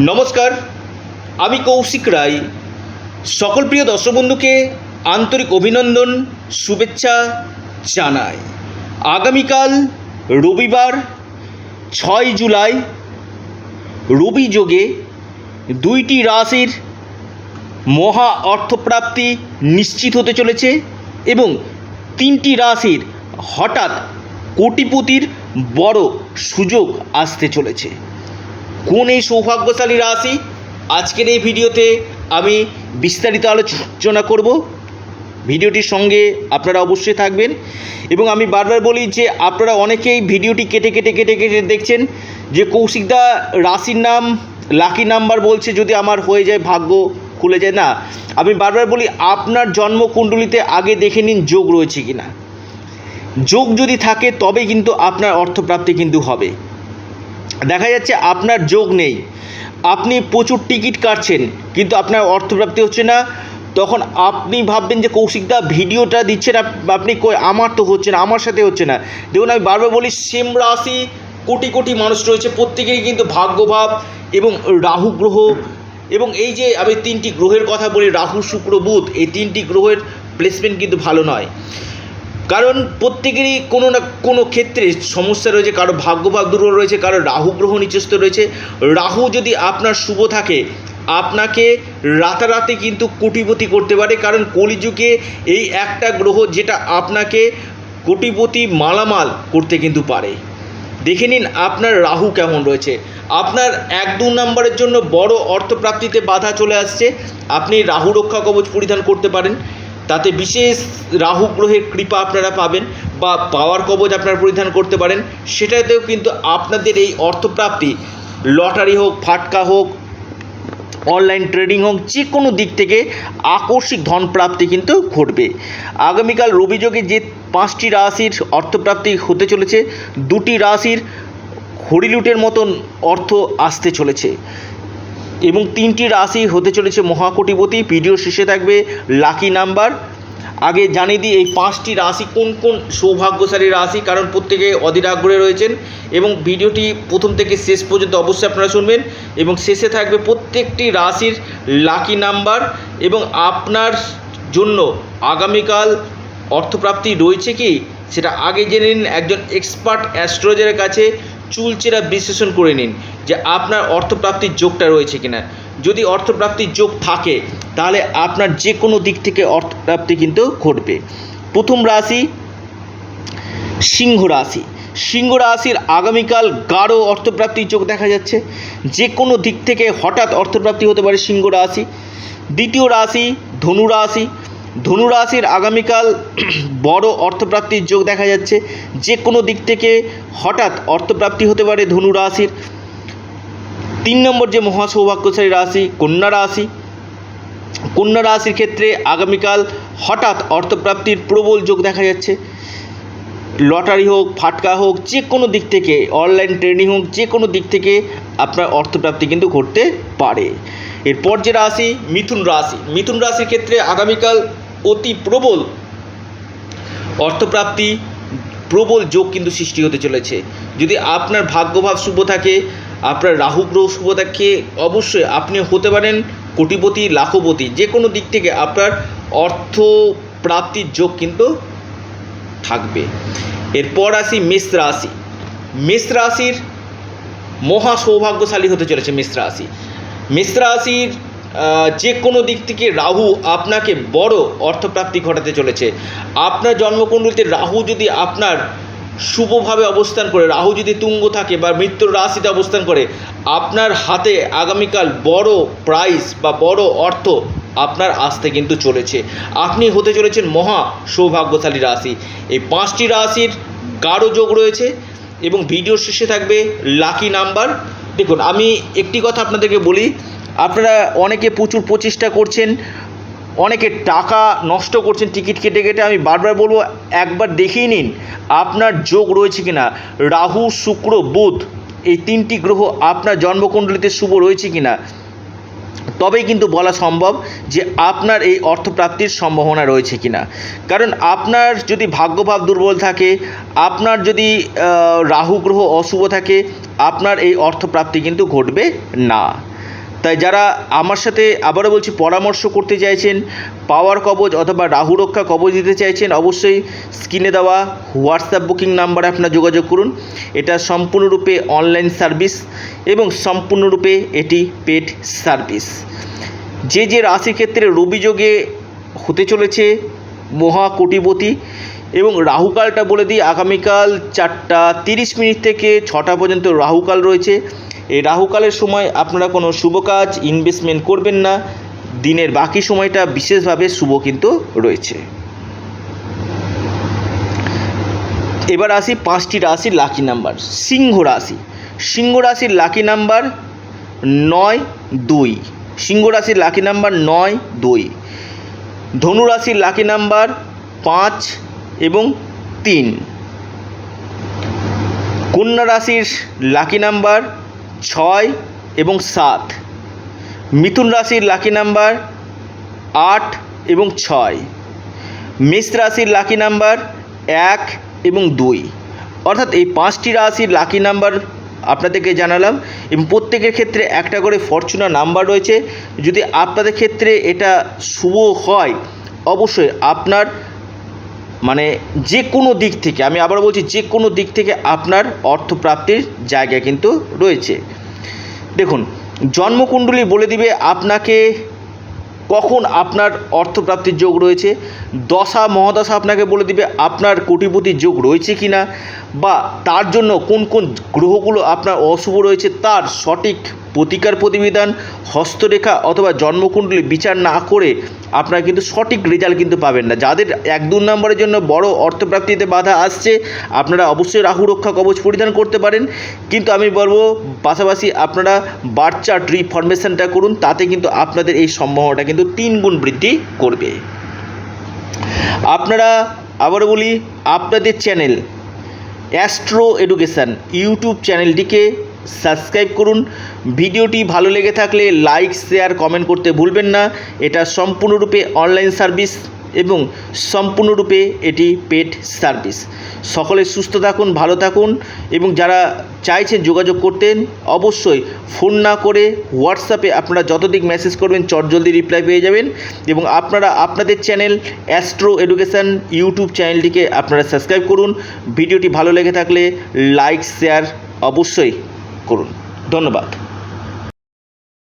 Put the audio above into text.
নমস্কার, আমি কৌশিক রায়। সকল প্রিয় দর্শক বন্ধুকে আন্তরিক অভিনন্দন, শুভেচ্ছা জানাই। আগামীকাল রবিবার, ছয় জুলাই, রবি যোগে দুইটি রাশির মহা অর্থপ্রাপ্তি নিশ্চিত হতে চলেছে এবং তিনটি রাশির হঠাৎ কোটিপতির বড় সুযোগ আসতে চলেছে। কোন এই সৌভাগ্যশালী রাশি? আজকের এই ভিডিওতে আমি বিস্তারিত আলোচনা করব। ভিডিওটির সঙ্গে আপনারা অবশ্যই থাকবেন। এবং আমি বারবার বলি যে, আপনারা অনেকেই ভিডিওটি কেটে কেটে কেটে কেটে দেখছেন যে কৌশিকদা রাশির নাম, লাকি নাম্বার বলছে, যদি আমার হয়ে যায়, ভাগ্য খুলে যায়, না। আমি বারবার বলি, আপনার জন্মকুণ্ডলিতে আগে দেখে নিন, যোগ রয়েছে কিনা। যোগ যদি থাকে, তবে কিন্তু আপনার অর্থপ্রাপ্তি কিন্তু হবে। যাচ্ছে আপনার যোগ নেই। আপনি প্রচুর টিকিট কাটছেন, কিন্তু আপনার অর্থপ্রাপ্তি হচ্ছে না। তখন আপনি ভাববেন যে কৌশিকদা, ভিডিওটা দিচ্ছেন আপ- আপনি আমার তো হচ্ছে না, আমার সাথে হচ্ছে না। দেখুন, আমি বারবার বলি, সেম রাশি কোটি কোটি মানুষ রয়েছে, প্রত্যেকেরই কিন্তু ভাগ্যভাব এবং রাহু গ্রহ। এবং এই যে আমি তিনটি গ্রহের কথা বলি, রাহু, শুক্র, বুধ, এই তিনটি গ্রহের প্লেসমেন্ট কিন্তু ভালো নয়। কারণ প্রত্যেকেরই কোনো না কোনো ক্ষেত্রে সমস্যা রয়েছে, কারও ভাগ্যভাগ দুর্বল রয়েছে, কারও রাহু গ্রহ নিচস্থ রয়েছে। রাহু যদি আপনার শুভ থাকে, আপনাকে রাতারাতি কিন্তু কোটিপতি করতে পারে, কারণ কলিযুগে এই একটা গ্রহ যেটা আপনাকে কোটিপতি মালামাল করতে কিন্তু পারে। দেখে নিন আপনার রাহু কেমন রয়েছে। আপনার এক দু নম্বরের জন্য বড় অর্থপ্রাপ্তিতে বাধা চলে আসছে। আপনি রাহু রক্ষা কবচ পরিধান করতে পারেন। তাতে বিশেষ রাহু গ্রহের কৃপা আপনারা পাবেন বা পাওয়ার কবচ আপনারা পরিধান করতে পারেন। সেটাতেও কিন্তু আপনাদের এই অর্থপ্রাপ্তি, লটারি হোক, ফাটকা হোক, অনলাইন ট্রেডিং হোক যে কোনো দিক থেকে আকস্মিক ধন প্রাপ্তি কিন্তু ঘটবে। আগামীকাল রবিযোগে যে পাঁচটি রাশির অর্থপ্রাপ্তি হতে চলেছে, দুটি রাশির হরিলুটের মতন অর্থ আসতে চলেছে। এবং তিনটি রাশি হতে চলেছে মহাকোটিপতি। ভিডিও শেষে থাকবে লাকি নাম্বার। আগে জানিয়ে দিই, এই পাঁচটি রাশি কোন কোন সৌভাগ্যশালী রাশি, কারণ প্রত্যেকে অধীর আগ্রহে রয়েছেন এবং ভিডিওটি প্রথম থেকে শেষ পর্যন্ত অবশ্যই আপনারা শুনবেন। এবং শেষে থাকবে প্রত্যেকটি রাশির লাকি নাম্বার এবং আপনার জন্য আগামীকাল অর্থপ্রাপ্তি রয়েছে কি? সেটা আগে জেনে নিন একজন এক্সপার্ট অ্যাস্ট্রোলজারের কাছে। চুলচেরা বিশ্লেষণ করে নিন যে আপনার অর্থপ্রাপ্তির যোগটা রয়েছে কিনা। যদি অর্থপ্রাপ্তির যোগ থাকে, তাহলে আপনার যে কোনো দিক থেকে অর্থপ্রাপ্তি কিন্তু ঘটবে। প্রথম রাশি সিংহ রাশি। সিংহ রাশির আগামীকাল গাঢ় অর্থপ্রাপ্তির যোগ দেখা যাচ্ছে। যে কোনো দিক থেকে হঠাৎ অর্থপ্রাপ্তি হতে পারে সিংহ রাশি। দ্বিতীয় রাশি ধনু রাশি। ধনু রাশির আগামীকাল বড় অর্থপ্রাপ্তির যোগ দেখা যাচ্ছে। যে কোনো দিক থেকে হঠাৎ অর্থপ্রাপ্তি হতে পারে ধনু রাশির। তিন নম্বর যে মহা সৌভাগ্যশালী রাশি, কন্যা রাশি। কন্যা রাশির ক্ষেত্রে আগামীকাল হঠাৎ অর্থপ্রাপ্তির প্রবল যোগ দেখা যাচ্ছে। লটারি হোক, ফাটকা হোক যে কোনো দিক থেকে, অনলাইন ট্রেনিং হোক যে কোনো দিক থেকে আপনার অর্থপ্রাপ্তি কিন্তু ঘটতে পারে। এরপর যে রাশি, মিথুন রাশি। মিথুন রাশির ক্ষেত্রে আগামীকাল অতি প্রবল অর্থপ্রাপ্তি, প্রবল যোগ কিন্তু সৃষ্টি হতে চলেছে। যদি আপনার ভাগ্যভাব শুভ থাকে, আপনার রাহু গ্রহ শুভ থাকে, অবশ্যই আপনি হতে পারেন কোটিপতি, লাখপতি। যে কোনো দিক থেকে আপনার অর্থ প্রাপ্তির যোগ কিন্তু থাকবে। এরপর আসি মেষ রাশি। মেষ রাশির মহা সৌভাগ্যশালী হতে চলেছে মেষ রাশি। মেষ রাশির যে কোনো দিক থেকে রাহু আপনাকে বড় অর্থপ্রাপ্তি ঘটাতে চলেছে। আপনার জন্মকুণ্ডলিতে রাহু যদি আপনার শুভভাবে অবস্থান করে, রাহু যদি তুঙ্গ থাকে বা মৃত্যুর রাশিতে অবস্থান করে, আপনার হাতে আগামীকাল বড় প্রাইজ বা বড় অর্থ আপনার আসতে কিন্তু চলেছে। আপনি হতে চলেছেন মহা সৌভাগ্যশালী রাশি। এই পাঁচটি রাশির গাঢ় যোগ রয়েছে এবং ভিডিও শেষে থাকবে লাকি নাম্বার দেখুন, আমি একটি কথা আপনাদেরকে বলি আপনারা অনেকে প্রচুর প্রচেষ্টা করছেন, অনেকে টাকা নষ্ট করছেন টিকিট কেটে কেটে, আমি বারবার বলব, একবার দেখেই নিন আপনার যোগ রয়েছে কিনা। রাহু, শুক্র, বুধ, এই তিনটি গ্রহ আপনার জন্মকুণ্ডলিতে শুভ রয়েছে কিনা। তবেই কিন্তু বলা সম্ভব যে আপনার এই অর্থপ্রাপ্তির সম্ভাবনা রয়েছে কিনা। কারণ আপনার যদি ভাগ্যভাব দুর্বল থাকে, আপনার যদি রাহু গ্রহ অশুভ থাকে, আপনার এই অর্থপ্রাপ্তি কিন্তু ঘটবে না। তাই যারা আমার সাথে আবারও বলছি পরামর্শ করতে চাইছেন পাওয়ার কবজ অথবা রাহু রক্ষা কবচ দিতে চাইছেন, অবশ্যই স্ক্রিনে দেওয়া হোয়াটসঅ্যাপ বুকিং নাম্বারে আপনারা যোগাযোগ করুন। এটা সম্পূর্ণরূপে অনলাইন সার্ভিস এবং সম্পূর্ণরূপে এটি পেড সার্ভিস যে যে রাশির ক্ষেত্রে রবি যোগে হতে চলেছে মহা কোটিপতি এবং রাহুকালটা বলে দিই, আগামীকাল চারটা তিরিশ মিনিট থেকে ছটা পর্যন্ত রাহুকাল রয়েছে। এই রাহুকালের সময় আপনারা কোনো শুভ কাজ ইনভেস্টমেন্ট করবেন না। দিনের বাকি সময়টা বিশেষভাবে শুভ কিন্তু রয়েছে। এবার আসি পাঁচটি রাশির লাকি নাম্বার সিংহ রাশি। সিংহ রাশির লাকি নাম্বার নয়, দুই। সিংহ রাশির লাকি নাম্বার নয়, দুই। ধনু রাশির লাকি নাম্বার পাঁচ এবং তিন। কন্যা রাশির লাকি নাম্বার ছয় এবং সাত। মিথুন রাশির লাকি নাম্বার আট এবং ছয়। মেষ রাশির লাকি নাম্বার এক এবং দুই। অর্থাৎ এই পাঁচটি রাশির লাকি নাম্বার আপনাদেরকে জানালাম। এবং প্রত্যেকের ক্ষেত্রে একটা করে ফরচুনার নাম্বার রয়েছে। যদি আপনাদের ক্ষেত্রে এটা শুভ হয়, অবশ্যই আপনার মানে যে কোনো দিক থেকে, আমি আবার বলছি যে কোনো দিক থেকে আপনার অর্থপ্রাপ্তির জায়গা কিন্তু রয়েছে। দেখুন, জন্মকুণ্ডলী বলে দিবে আপনাকে কখন আপনার অর্থপ্রাপ্তির যোগ রয়েছে, দশা মহাদশা আপনাকে বলে দিবে আপনার কোটিপতির যোগ রয়েছে কি না বা তার জন্য কোন কোন গ্রহগুলো আপনার অশুভ রয়েছে, তার সঠিক প্রতিকার প্রতিবিধান, হস্তরেখা অথবা জন্মকুণ্ডলী বিচার না করে আপনারা কিন্তু সঠিক রেজাল্ট কিন্তু পাবেন না। যাদের এক দু নম্বরের জন্য বড় অর্থপ্রাপ্তিতে বাধা আসছে, আপনারা অবশ্যই রাহু রক্ষা কবচ পরিধান করতে পারেন। কিন্তু আমি বলব, পাশাপাশি আপনারা বার্থ চার্ট রিফরমেশনটা করুন, তাতে কিন্তু আপনাদের এই সম্ভাবনাটা কিন্তু তিন গুণ বৃদ্ধি করবে। আপনারা আবার বলি, আপনাদের চ্যানেল অ্যাস্ট্রো এডুকেশান ইউটিউব চ্যানেলটিকে সাবস্ক্রাইব করুন। ভিডিওটি ভালো লেগে থাকলে লাইক, শেয়ার, কমেন্ট করতে ভুলবেন না। এটা সম্পূর্ণরূপে অনলাইন সার্ভিস এবং সম্পূর্ণরূপে এটি পেড সার্ভিস। সকলে সুস্থ থাকুন, ভালো থাকুন এবং যারা চাইছেন যোগাযোগ করতেন, অবশ্যই ফোন না করে হোয়াটসঅ্যাপে আপনারা যতদিক মেসেজ করবেন, চটজলদি রিপ্লাই পেয়ে যাবেন এবং আপনারা আপনাদের চ্যানেল অ্যাস্ট্রো এডুকেশান ইউটিউব চ্যানেলটিকে আপনারা সাবস্ক্রাইব করুন। ভিডিওটি ভালো লেগে থাকলে লাইক, শেয়ার অবশ্যই করুন। ধন্যবাদ।